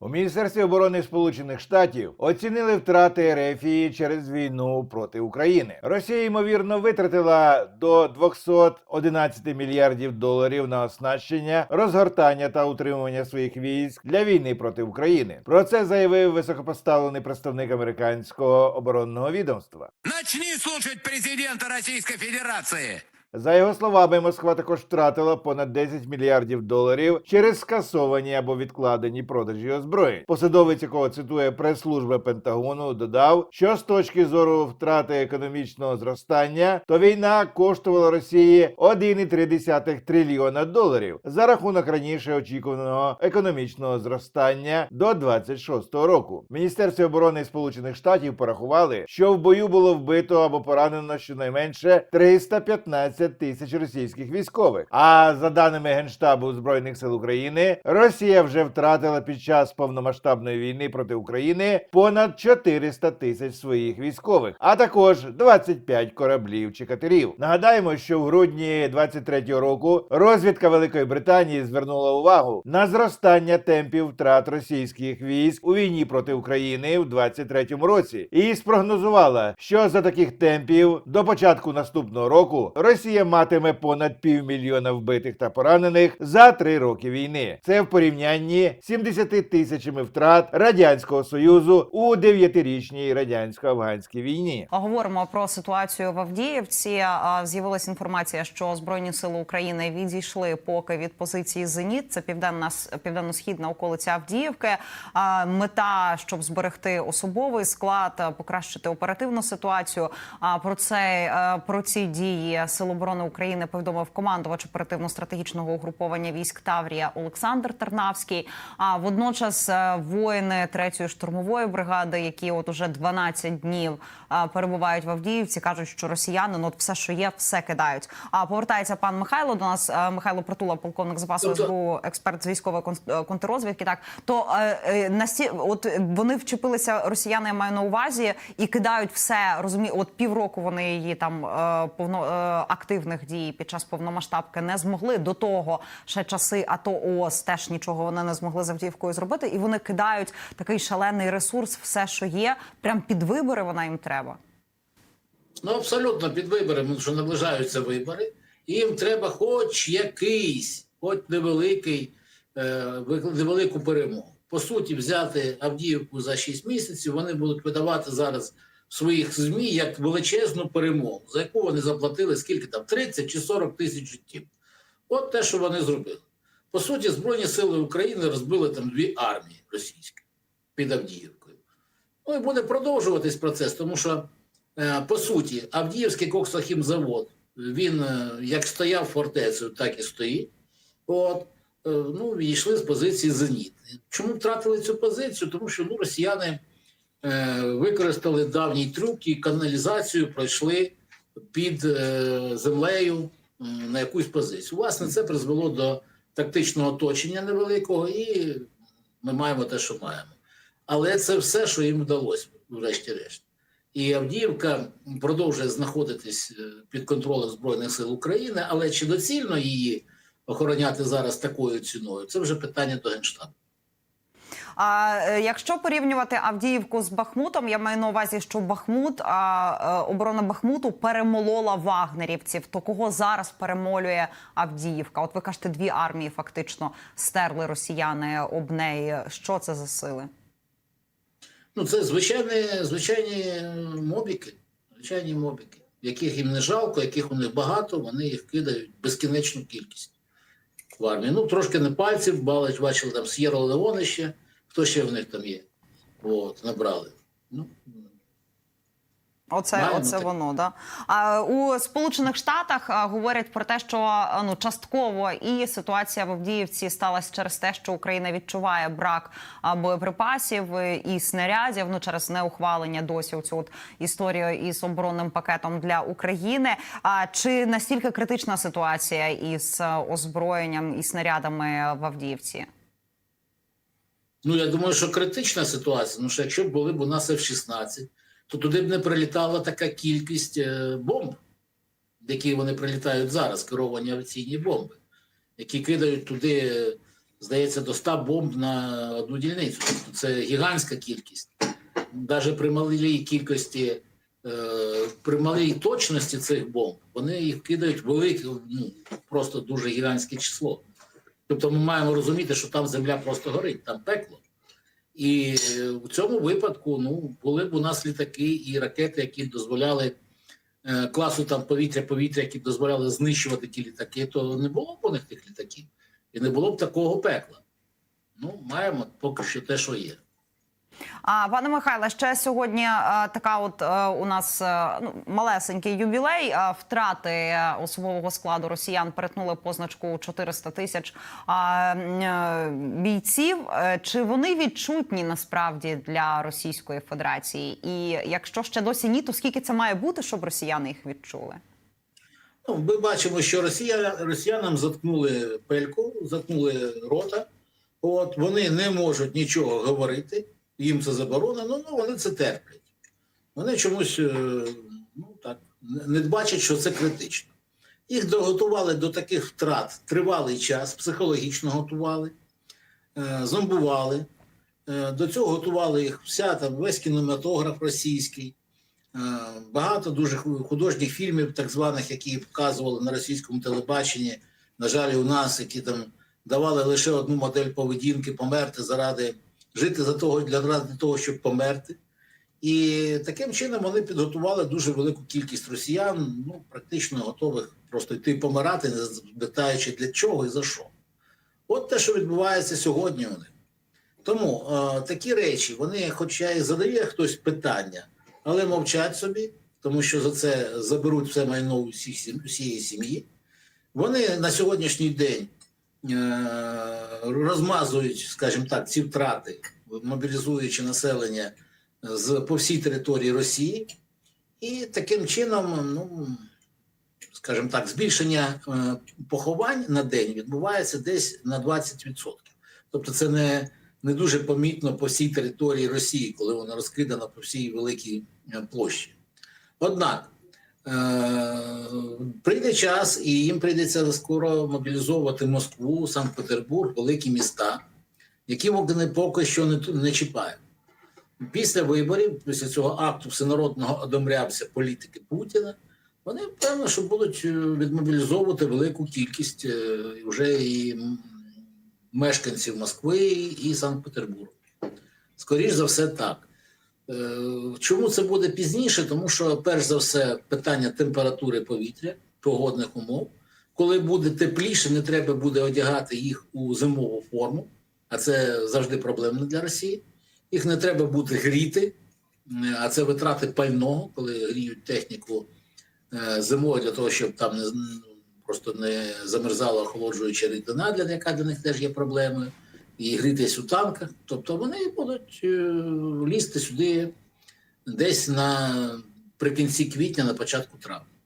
У Міністерстві оборони Сполучених Штатів оцінили втрати Ерефії через війну проти України. Росія ймовірно витратила до 211 мільярдів доларів на оснащення, розгортання та утримування своїх військ для війни проти України. Про це заявив високопоставлений представник американського оборонного відомства. Начни слушать президента Российской Федерации. За його словами, Москва також втратила понад 10 мільярдів доларів через скасовані або відкладені продажі озброєнь. Посадовець, якого цитує прес-служба Пентагону, додав, що з точки зору втрати економічного зростання, то війна коштувала Росії 1,3 трильйона доларів за рахунок раніше очікуваного економічного зростання до 26-го року. В Міністерстві оборони Сполучених Штатів порахували, що в бою було вбито або поранено щонайменше 315 тисяч російських військових. А за даними Генштабу Збройних сил України, Росія вже втратила під час повномасштабної війни проти України понад 400 тисяч своїх військових, а також 25 кораблів чи катерів. Нагадаємо, що в грудні 23-го року розвідка Великої Британії звернула увагу на зростання темпів втрат російських військ у війні проти України в 23-му році і спрогнозувала, що за таких темпів до початку наступного року Росія матиме понад півмільйона вбитих та поранених за три роки війни. Це в порівнянні з 70 тисячами втрат радянського союзу у дев'ятирічній радянсько-афганській війні. Говоримо про ситуацію в Авдіївці. З'явилася інформація, що Збройні сили України відійшли поки від позиції Зеніт. Це південна південно-східна околиця Авдіївки. Мета, щоб зберегти особовий склад, покращити оперативну ситуацію. А про це про ці дії Сил оборони України повідомив командувач оперативно-стратегічного угруповання військ Таврія Олександр Тернавський. А водночас е, воїни третьої штурмової бригади, які от уже 12 днів е, перебувають в Авдіївці, кажуть, що росіяни ну от все, що є, все кидають. А повертається пан Михайло до нас. е, Михайло Притула, полковник запасу Тобто- СБУ, експерт з військової кон- контррозвідки. Так то е, насті, от вони вчепилися росіяни, я маю на увазі, і кидають все. Розумію, от півроку вони її там повно е, активних дій під час повномасштабки не змогли. До того ще часи АТО ООС теж нічого вони не змогли з Авдіївкою зробити, і вони кидають такий шалений ресурс, все, що є, прям під вибори вона їм треба. Ну, абсолютно під виборами, що наближаються вибори, і їм треба хоч якийсь, хоч невеликий, е, невелику перемогу. По суті, взяти Авдіївку за 6 місяців вони будуть видавати зараз своїх ЗМІ як величезну перемогу, за яку вони заплатили скільки там 30 чи 40 тисяч життів. От те, що вони зробили. По суті, Збройні сили України розбили там дві армії російські під Авдіївкою. Ну і буде продовжуватись процес, тому що Е, По суті, Авдіївський коксохімзавод, він е, як стояв фортецею, так і стоїть. От, е, ну, відійшли з позиції «Зеніт». Чому втратили цю позицію? Тому що ну, росіяни використали давній трюк і каналізацію пройшли під е, землею е, на якусь позицію. Власне, це призвело до тактичного оточення невеликого, і ми маємо те, що маємо. Але це все, що їм вдалося, врешті-решт. І Авдіївка продовжує знаходитись е, під контролем Збройних сил України, але чи доцільно її охороняти зараз такою ціною? Це вже питання до Генштабу. А е, якщо порівнювати Авдіївку з Бахмутом, я маю на увазі, що Бахмут а, е, оборона Бахмуту перемолола вагнерівців. То кого зараз перемолює Авдіївка? От ви кажете, дві армії фактично стерли росіяни об неї. Що це за сили? Ну, це звичайні, звичайні мобіки, звичайні мобіки, яких їм не жалко, яких у них багато, вони їх кидають безкінечну кількість в армії. Ну, трошки не пальців, балач, бачили там Сєро Леоне ще, хто ще в них там є. От, набрали. Ну, Оце, Маємо оце таке. воно да а у Сполучених Штатах а, говорять про те, що ну частково і ситуація в Авдіївці сталася через те, що Україна відчуває брак а, боєприпасів і снарядів. Ну через неухвалення досі цю от історію із оборонним пакетом для України. А чи настільки критична ситуація із озброєнням і снарядами в Авдіївці? Ну, я думаю, що критична ситуація, тому що якщо б були б у нас F-16, то туди б не прилітала така кількість е, бомб, які вони прилітають зараз, керовані авіаційні бомби, які кидають туди здається, до 100 бомб на одну дільницю. Тобто це гігантська кількість. Навіть при малій кількості, е, при малій точності цих бомб, вони їх кидають велике, ну, просто дуже гігантське число. Тобто ми маємо розуміти, що там земля просто горить, там пекло. І е, в цьому випадку ну, були б у нас літаки і ракети, які дозволяли е, класу там повітря-повітря, які дозволяли знищувати ті літаки, то не було б у них тих літаків. І не було б такого пекла. Ну, маємо поки що те, що є. А пане Михайле, ще сьогодні е, така, от е, у нас е, ну, малесенький ювілей. Втрати особового складу росіян перетнули позначку 400 тисяч бійців. Чи вони відчутні насправді для Російської Федерації? І якщо ще досі ні, то скільки це має бути, щоб росіяни їх відчули? Ну, ми бачимо, що росія, росіянам заткнули пельку, заткнули рота. От вони не можуть нічого говорити, їм це заборонено, ну вони це терплять. Вони чомусь е, ну, так, не- бачать, що це критично. Їх доготували до таких втрат тривалий час, психологічно готували, е, зомбували. Е, До цього готували їх вся там весь кінематограф російський. Багато дуже художніх фільмів, так званих, які показували на російському телебаченні. На жаль, у нас, які там давали лише одну модель поведінки, померти заради жити за того для ради того, щоб померти. І таким чином вони підготували дуже велику кількість росіян, ну практично готових просто йти помирати, не питаючи для чого і за що. От те, що відбувається сьогодні них. Тому е, такі речі, вони, хоча і задає хтось питання, але мовчать собі, тому що за це заберуть все майно усіх усієї сім'ї. Вони на сьогоднішній день розмазують, скажімо так, ці втрати, мобілізуючи населення з по всій території Росії, і таким чином, ну скажімо так, збільшення е, поховань на день відбувається десь на 20%. Тобто, це не, не дуже помітно по всій території Росії, коли вона розкидана по всій великій е, площі. Однак е, прийде час, і їм прийдеться скоро мобілізовувати Москву, Санкт-Петербург, великі міста, які вони поки що не, не чіпають. Після виборів, після цього акту всенародного одомрявся політики Путіна, вони певно, що будуть е, відмобілізовувати велику кількість е, вже і мешканців Москви і Санкт-Петербургу. Скоріш за все, так. Е, Чому це буде пізніше? Тому що, перш за все, питання температури повітря, погодних умов. Коли буде тепліше, не треба буде одягати їх у зимову форму, а це завжди проблемно для Росії. Їх не треба буде гріти, е, а це витрати пального, коли гріють техніку е, зимою для того, щоб там не ну, просто не замерзала охолоджуюча рідина, для яка для них теж є проблемою, і грітись у танках. Тобто вони будуть е, лізти сюди десь на прикінці квітня, на початку травня.